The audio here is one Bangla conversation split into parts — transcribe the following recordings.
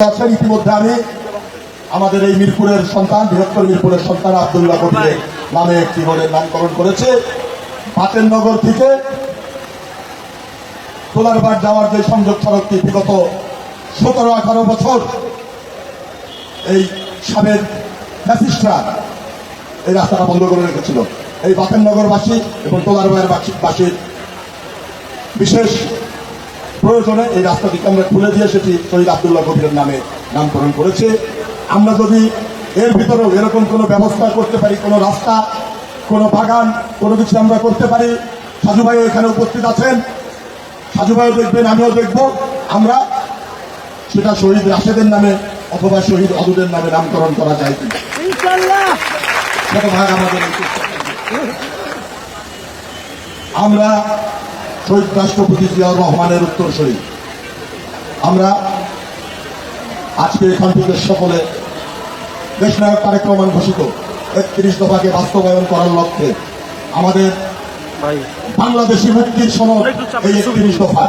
আছেন ইতিমধ্যে আমি আমাদের এই মিরপুরের সন্তান, বৃহত্তর মিরপুরের সন্তান আবদুল্লাহ কবিরের নামে একটি রোডের নামকরণ করেছে। পাতেননগর থেকে তোলারবাদ যাওয়ার যে সংযোগ সড়কটি বিগত সতেরো, আঠারো বছর এই সাবেক ফ্যাসিস্টরা এই রাস্তাটা বন্ধ করে রেখেছিল। এই বাতেননগরবাসী এবং তোলারবাইয়ের বাসীর বিশেষ প্রয়োজনে এই রাস্তাটিকে আমরা খুলে দিয়ে সেটি শহীদ আবদুল্লাহ কবিরের নামে নামকরণ করেছে। আমরা যদি এর ভিতরেও এরকম কোনো ব্যবস্থা করতে পারি কোনো রাস্তা কোনো বাগান কোনো কিছু আমরা করতে পারি সাজু ভাই এখানে উপস্থিত আছেন। সাজু ভাইও দেখবেন আমিও দেখব। আমরা সেটা শহীদ রাশেদের নামে অথবা শহীদ অদুদের নামে নামকরণ করা যায় আমাদের। আমরা শহীদ রাষ্ট্রপতি জিয়াউর রহমানের উত্তর শহীদ আমরা আজকে এখান থেকে সকলে দেশনায়ক তারেক রহমান ঘোষিত একত্রিশ দফাকে বাস্তবায়ন করার লক্ষ্যে আমাদের বাংলাদেশি মুক্তির সনদ এই একত্রিশ দফা।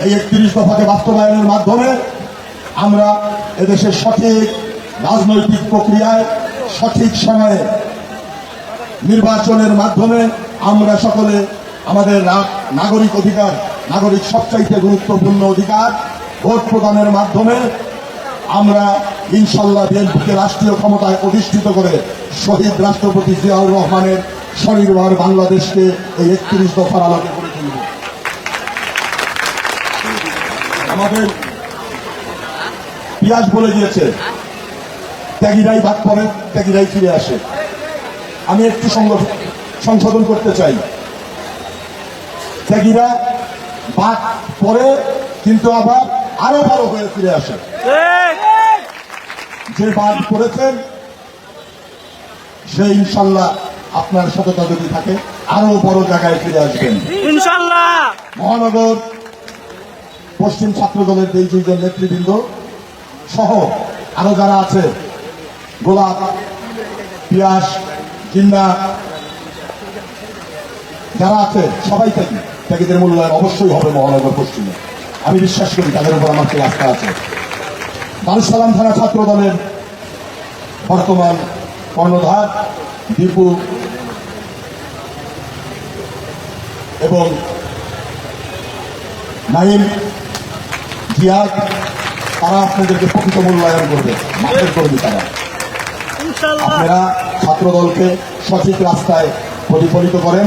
এই একত্রিশ দফাকে বাস্তবায়নের মাধ্যমে আমরা এদেশের সঠিক রাজনৈতিক প্রক্রিয়ায় সঠিক সময়ে নির্বাচনের মাধ্যমে আমরা সকলে আমাদের নাগরিক অধিকার, নাগরিক সবচাইতে গুরুত্বপূর্ণ অধিকার, ভোট প্রদানের মাধ্যমে আমরা ইনশাল্লাহ বিএনপিকে রাষ্ট্রীয় ক্ষমতায় অধিষ্ঠিত করে শহীদ রাষ্ট্রপতি জিয়াউর রহমানের স্বনির্ভর বাংলাদেশকে এই একত্রিশ দফার আলোকে করে তুলব। আমাদের পিয়াস বলে দিয়েছে ত্যাগীরাই ভাগ করে ত্যাগীরাই ফিরে আসে। আমি একটু সংশোধন করতে চাই। ত্যাগীরা বাদ পরে কিন্তু আবার আরও বড় হয়ে ফিরে আসে। যে বাদ করেছেন সে ইনশাল্লাহ আপনার সততা যদি থাকে আরও বড় জায়গায় ফিরে আসবেন। ইনশাল্লাহ। মহানগর পশ্চিম ছাত্র দলের দুইজন নেতৃবৃন্দ সহ আরও যারা আছে গোলাপ পিয়াস জিন্না যারা আছে সবাই থাকি। ত্যাগীদের মূল্যায়ন অবশ্যই হবে মহানগর পশ্চিমে। আমি বিশ্বাস করি তাদের উপর আমার সেই আস্থা আছে। দারুসালাম থানা ছাত্র দলের বর্তমান কর্ণধার দীপু এবং নাইম জিয়াদ তারা আপনাদেরকে প্রকৃত মূল্যায়ন করবে। মাঠের কর্মী তারা। আপনারা ছাত্র দলকে সঠিক রাস্তায় প্রতিফলিত করেন।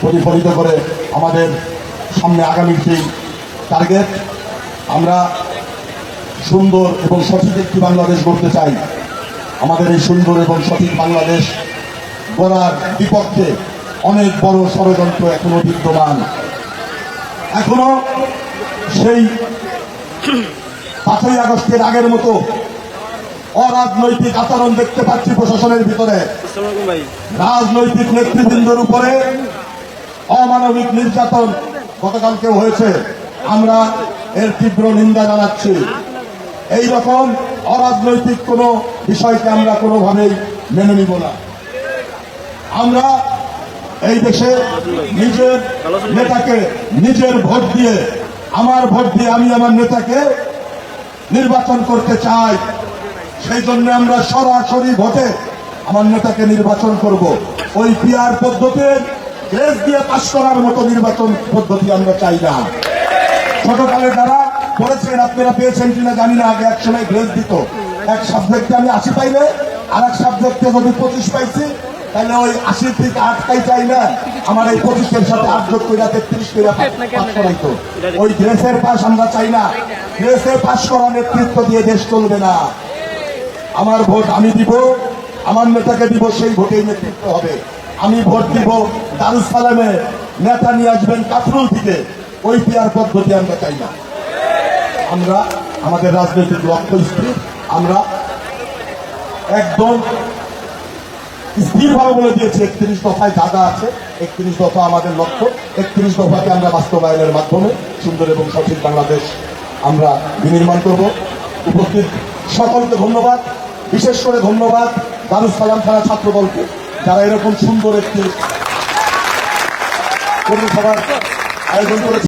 প্রতিফলিত করে আমাদের সামনে আগামী সেই টার্গেট আমরা সুন্দর এবং সঠিক একটি বাংলাদেশ গড়তে চাই। আমাদের এই সুন্দর এবং সঠিক বাংলাদেশ গড়ার বিপক্ষে অনেক বড় ষড়যন্ত্র এখনও বিদ্যমান। এখনও সেই পাঁচই আগস্টের আগের মতো অরাজনৈতিক আচরণ দেখতে পাচ্ছি প্রশাসনের ভিতরে। রাজনৈতিক নেতৃবৃন্দর উপরে অমানবিক নির্যাতন গতকালকেও হয়েছে। আমরা এর তীব্র নিন্দা জানাচ্ছি। এই রকম অরাজনৈতিক কোনো বিষয়কে আমরা কোনোভাবেই মেনে নিব না। আমরা এই দেশে নিজের নেতাকে নিজের ভোট দিয়ে, আমার ভোট দিয়ে আমি আমার নেতাকে নির্বাচন করতে চাই। সেই জন্য আমরা সরাসরি ভোটে আমার নেতাকে নির্বাচন করব। ওই পিয়ার পদ্ধতির গ্রেস দিয়ে পাশ করার মতো নির্বাচন পদ্ধতি আমরা চাই না। ছোটকালে যারা পড়েছেন আপনারা পেয়েছেন কিনা জানি না, আগে এক সময় গ্রেস দিত। এক সাবজেক্টে আমি আশি পাইলে আর এক সাবজেক্টে যদি পঁচিশ পাইছি, তাহলে ওই আশি থেকে আটটাই চাই না। আমার এই পঁচিশের সাথে আট যোগ করে তেত্রিশ করে পাস করাইতো। ওই গ্রেসের পাশ আমরা চাই না। গ্রেসের পাশ করা নেতৃত্ব দিয়ে দেশ চলবে না। আমার ভোট আমি দিব, আমার নেতাকে দিব, সেই ভোটেই নেতৃত্ব হবে। আমি ভোট দিব দারুস সালামে নেতা নিয়ে আসবেন কাফরুল থেকে। ওই পিয়ার পদ্ধতি আমরা চাই না। আমরা আমাদের রাজনৈতিক লক্ষ্য স্থির আমরা একদম স্থিরভাবে বলে দিয়েছি, একত্রিশ দফায় যা আছে, একত্রিশ দফা আমাদের লক্ষ্য, একত্রিশ দফাকে আমরা বাস্তবায়নের মাধ্যমে সুন্দর এবং সঠিক বাংলাদেশ আমরা বিনির্মাণ করব। উপস্থিত সকলকে ধন্যবাদ। বিশেষ করে ধন্যবাদ দারুস সালাম থানা ছাত্র দলকে যারা এরকম সুন্দর একটি কর্মসভার আয়োজন করেছে